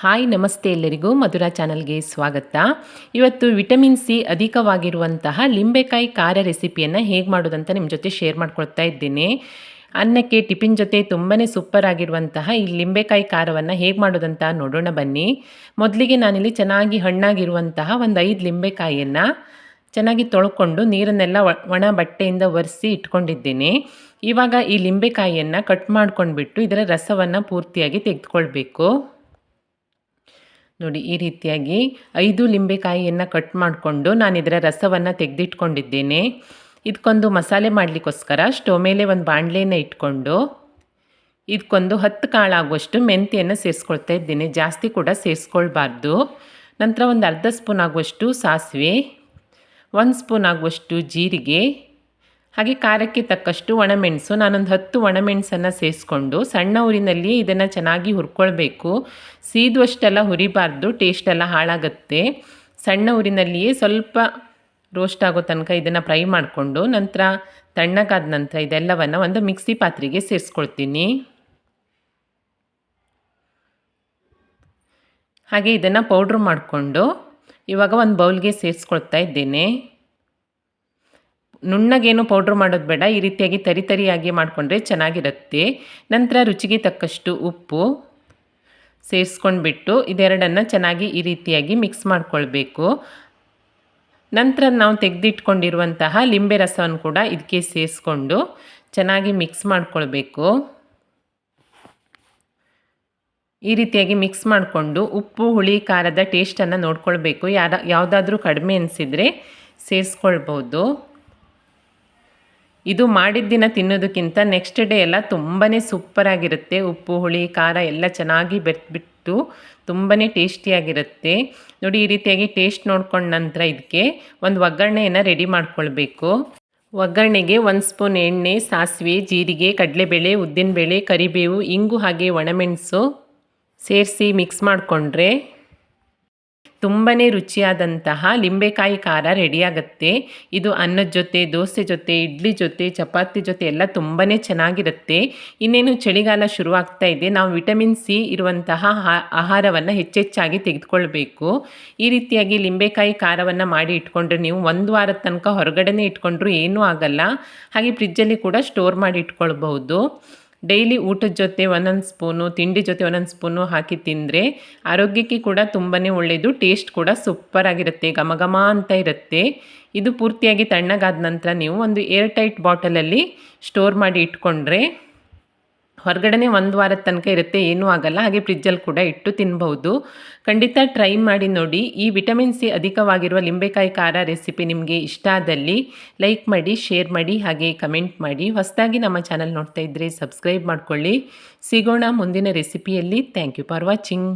Hi, ನಮಸ್ತೆ ಎಲ್ಲರಿಗೂ ಮಧುರಾ ಚಾನಲ್ಗೆ ಸ್ವಾಗತ. ಇವತ್ತು ವಿಟಮಿನ್ ಸಿ ಅಧಿಕವಾಗಿರುವಂತಹ ಲಿಂಬೆಕಾಯಿ ಖಾರ ರೆಸಿಪಿಯನ್ನು ಹೇಗೆ ಮಾಡೋದಂತ ನಿಮ್ಮ ಜೊತೆ ಶೇರ್ ಮಾಡ್ಕೊಳ್ತಾ ಇದ್ದೀನಿ. ಅನ್ನಕ್ಕೆ, ಟಿಫಿನ್ ಜೊತೆ ತುಂಬಾ ಸೂಪರ್ ಆಗಿರುವಂತಹ ಈ ಲಿಂಬೆಕಾಯಿ ಖಾರವನ್ನು ಹೇಗೆ ಮಾಡೋದಂತ ನೋಡೋಣ ಬನ್ನಿ. ಮೊದಲಿಗೆ ನಾನಿಲ್ಲಿ ಚೆನ್ನಾಗಿ ಹಣ್ಣಾಗಿರುವಂತಹ ಒಂದು ಐದು ಲಿಂಬೆಕಾಯಿಯನ್ನು ಚೆನ್ನಾಗಿ ತೊಳ್ಕೊಂಡು ನೀರನ್ನೆಲ್ಲ ಒಣ ಬಟ್ಟೆಯಿಂದ ಒರೆಸಿ ಇಟ್ಕೊಂಡಿದ್ದೀನಿ. ಇವಾಗ ಈ ಲಿಂಬೆಕಾಯಿಯನ್ನು ಕಟ್ ಮಾಡ್ಕೊಂಡ್ಬಿಟ್ಟು ಇದರ ರಸವನ್ನು ಪೂರ್ತಿಯಾಗಿ ತೆಗೆದುಕೊಳ್ಬೇಕು. ನೋಡಿ, ಈ ರೀತಿಯಾಗಿ ಐದು ಲಿಂಬೆಕಾಯಿಯನ್ನು ಕಟ್ ಮಾಡಿಕೊಂಡು ನಾನು ಇದರ ರಸವನ್ನು ತೆಗೆದಿಟ್ಕೊಂಡಿದ್ದೇನೆ. ಇದಕ್ಕೊಂದು ಮಸಾಲೆ ಮಾಡಲಿಕ್ಕೋಸ್ಕರ ಸ್ಟವ್ ಮೇಲೆ ಒಂದು ಬಾಣಲೆಯನ್ನು ಇಟ್ಕೊಂಡು ಇದಕ್ಕೊಂದು ಹತ್ತು ಕಾಳಾಗುವಷ್ಟು ಮೆಂತೆಯನ್ನು ಸೇರಿಸ್ಕೊಳ್ತಾ ಇದ್ದೇನೆ. ಜಾಸ್ತಿ ಕೂಡ ಸೇರಿಸ್ಕೊಳ್ಬಾರ್ದು. ನಂತರ ಒಂದು ಅರ್ಧ ಸ್ಪೂನ್ ಆಗುವಷ್ಟು ಸಾಸಿವೆ, ಒಂದು ಸ್ಪೂನ್ ಆಗುವಷ್ಟು ಜೀರಿಗೆ ಹಾಗೆ ಖಾರಕ್ಕೆ ತಕ್ಕಷ್ಟು ಒಣಮೆಣಸು, ನಾನೊಂದು ಹತ್ತು ಒಣಮೆಣಸನ್ನು ಸೇರಿಸ್ಕೊಂಡು ಸಣ್ಣ ಊರಿನಲ್ಲಿ ಇದನ್ನು ಚೆನ್ನಾಗಿ ಹುರ್ಕೊಳ್ಬೇಕು. ಸೀದುವಷ್ಟೆಲ್ಲ ಹುರಿಬಾರ್ದು ಟೇಸ್ಟ್ ಎಲ್ಲ ಹಾಳಾಗುತ್ತೆ. ಸಣ್ಣ ಊರಿನಲ್ಲಿಯೇ ಸ್ವಲ್ಪ ರೋಸ್ಟ್ ಆಗೋ ತನಕ ಇದನ್ನು ಫ್ರೈ ಮಾಡಿಕೊಂಡು ನಂತರ ತಣ್ಣಗಾದ ನಂತರ ಇದೆಲ್ಲವನ್ನು ಒಂದು ಮಿಕ್ಸಿ ಪಾತ್ರೆಗೆ ಸೇರಿಸ್ಕೊಳ್ತೀನಿ. ಹಾಗೆ ಇದನ್ನು ಪೌಡ್ರ್ ಮಾಡಿಕೊಂಡು ಇವಾಗ ಒಂದು ಬೌಲ್ಗೆ ಸೇರಿಸ್ಕೊಳ್ತಾ ಇದ್ದೇನೆ. ನುಣ್ಣಗೇನು ಪೌಡ್ರ್ ಮಾಡೋದು ಬೇಡ, ಈ ರೀತಿಯಾಗಿ ತರಿ ತರಿಯಾಗಿ ಮಾಡಿಕೊಂಡ್ರೆ ಚೆನ್ನಾಗಿರುತ್ತೆ. ನಂತರ ರುಚಿಗೆ ತಕ್ಕಷ್ಟು ಉಪ್ಪು ಸೇರಿಸ್ಕೊಂಡ್ಬಿಟ್ಟು ಇದೆರಡನ್ನು ಚೆನ್ನಾಗಿ ಈ ರೀತಿಯಾಗಿ ಮಿಕ್ಸ್ ಮಾಡ್ಕೊಳ್ಬೇಕು. ನಂತರ ನಾವು ತೆಗೆದಿಟ್ಕೊಂಡಿರುವಂತಹ ಲಿಂಬೆ ರಸವನ್ನು ಕೂಡ ಇದಕ್ಕೆ ಸೇರಿಸ್ಕೊಂಡು ಚೆನ್ನಾಗಿ ಮಿಕ್ಸ್ ಮಾಡ್ಕೊಳ್ಬೇಕು. ಈ ರೀತಿಯಾಗಿ ಮಿಕ್ಸ್ ಮಾಡಿಕೊಂಡು ಉಪ್ಪು, ಹುಳಿ, ಖಾರದ ಟೇಸ್ಟನ್ನು ನೋಡ್ಕೊಳ್ಬೇಕು. ಯಾರ, ಯಾವುದಾದ್ರೂ ಕಡಿಮೆ ಅನಿಸಿದರೆ ಸೇರಿಸ್ಕೊಳ್ಬೋದು. ಇದು ಮಾಡಿದ ದಿನ ತಿನ್ನೋದಕ್ಕಿಂತ ನೆಕ್ಸ್ಟ್ ಡೇ ಎಲ್ಲ ತುಂಬಾ ಸೂಪರಾಗಿರುತ್ತೆ ಉಪ್ಪು, ಹುಳಿ, ಖಾರ ಎಲ್ಲ ಚೆನ್ನಾಗಿ ಬೆರೆತ್ಬಿಟ್ಟು ತುಂಬಾ ಟೇಸ್ಟಿಯಾಗಿರುತ್ತೆ ನೋಡಿ ಈ ರೀತಿಯಾಗಿ ಟೇಸ್ಟ್ ನೋಡ್ಕೊಂಡ ನಂತರ ಇದಕ್ಕೆ ಒಂದು ಒಗ್ಗರಣೆಯನ್ನು ರೆಡಿ ಮಾಡ್ಕೊಳ್ಬೇಕು. ಒಗ್ಗರಣೆಗೆ ಒಂದು ಸ್ಪೂನ್ ಎಣ್ಣೆ, ಸಾಸಿವೆ, ಜೀರಿಗೆ, ಕಡಲೆಬೇಳೆ, ಉದ್ದಿನಬೇಳೆ, ಕರಿಬೇವು, ಇಂಗು ಹಾಗೆ ಒಣಮೆಣಸು ಸೇರಿಸಿ ಮಿಕ್ಸ್ ಮಾಡಿಕೊಂಡ್ರೆ ತುಂಬಾ ರುಚಿಯಾದಂತಹ ಲಿಂಬೆಕಾಯಿ ಖಾರ ರೆಡಿಯಾಗುತ್ತೆ ಇದು ಅನ್ನದ ಜೊತೆ, ದೋಸೆ ಜೊತೆ, ಇಡ್ಲಿ ಜೊತೆ, ಚಪಾತಿ ಜೊತೆ ಎಲ್ಲ ತುಂಬಾ ಚೆನ್ನಾಗಿರುತ್ತೆ. ಇನ್ನೇನು ಚಳಿಗಾಲ ಶುರುವಾಗ್ತಾ ಇದೆ. ನಾವು ವಿಟಮಿನ್ ಸಿ ಇರುವಂತಹ ಆಹಾರವನ್ನು ಹೆಚ್ಚೆಚ್ಚಾಗಿ ತೆಗೆದುಕೊಳ್ಬೇಕು. ಈ ರೀತಿಯಾಗಿ ಲಿಂಬೆಕಾಯಿ ಖಾರವನ್ನು ಮಾಡಿ ಇಟ್ಕೊಂಡ್ರೆ ನೀವು ಒಂದು ವಾರದ ತನಕ ಹೊರಗಡೆನೇ ಇಟ್ಕೊಂಡ್ರೂ ಏನೂ ಆಗಲ್ಲ. ಹಾಗೆ ಫ್ರಿಜ್ಜಲ್ಲಿ ಕೂಡ ಸ್ಟೋರ್ ಮಾಡಿ ಇಟ್ಕೊಳ್ಬಹುದು. ಡೈಲಿ ಊಟದ ಜೊತೆ ಒಂದೊಂದು ಸ್ಪೂನು, ತಿಂಡಿ ಜೊತೆ ಒಂದೊಂದು ಸ್ಪೂನು ಹಾಕಿ ತಿಂದರೆ ಆರೋಗ್ಯಕ್ಕೆ ಕೂಡ ತುಂಬಾ ಒಳ್ಳೆಯದು ಟೇಸ್ಟ್ ಕೂಡ ಸೂಪರ್ ಆಗಿರುತ್ತೆ ಘಮ ಅಂತ ಇರುತ್ತೆ. ಇದು ಪೂರ್ತಿಯಾಗಿ ತಣ್ಣಗಾದ ನಂತರ ನೀವು ಒಂದು ಏರ್ ಟೈಟ್ ಬಾಟಲಲ್ಲಿ ಸ್ಟೋರ್ ಮಾಡಿ ಇಟ್ಕೊಂಡ್ರೆ ಹೊರಗಡೆನೇ ಒಂದು ವಾರದ ತನಕ ಇರುತ್ತೆ, ಏನೂ ಆಗಲ್ಲ. ಹಾಗೆ ಫ್ರಿಜ್ಜಲ್ಲಿ ಕೂಡ ಇಟ್ಟು ತಿನ್ಬಹುದು. ಖಂಡಿತ ಟ್ರೈ ಮಾಡಿ ನೋಡಿ. ಈ ವಿಟಮಿನ್ ಸಿ ಅಧಿಕವಾಗಿರುವ ಲಿಂಬೆಕಾಯಿ ಖಾರ ರೆಸಿಪಿ ನಿಮಗೆ ಇಷ್ಟ ಆದಲ್ಲಿ ಲೈಕ್ ಮಾಡಿ, ಶೇರ್ ಮಾಡಿ, ಹಾಗೆ ಕಮೆಂಟ್ ಮಾಡಿ. ಹೊಸದಾಗಿ ನಮ್ಮ ಚಾನಲ್ ನೋಡ್ತಾ ಇದ್ದರೆ ಸಬ್ಸ್ಕ್ರೈಬ್ ಮಾಡ್ಕೊಳ್ಳಿ. ಸಿಗೋಣ ಮುಂದಿನ ರೆಸಿಪಿಯಲ್ಲಿ. Thank you for watching.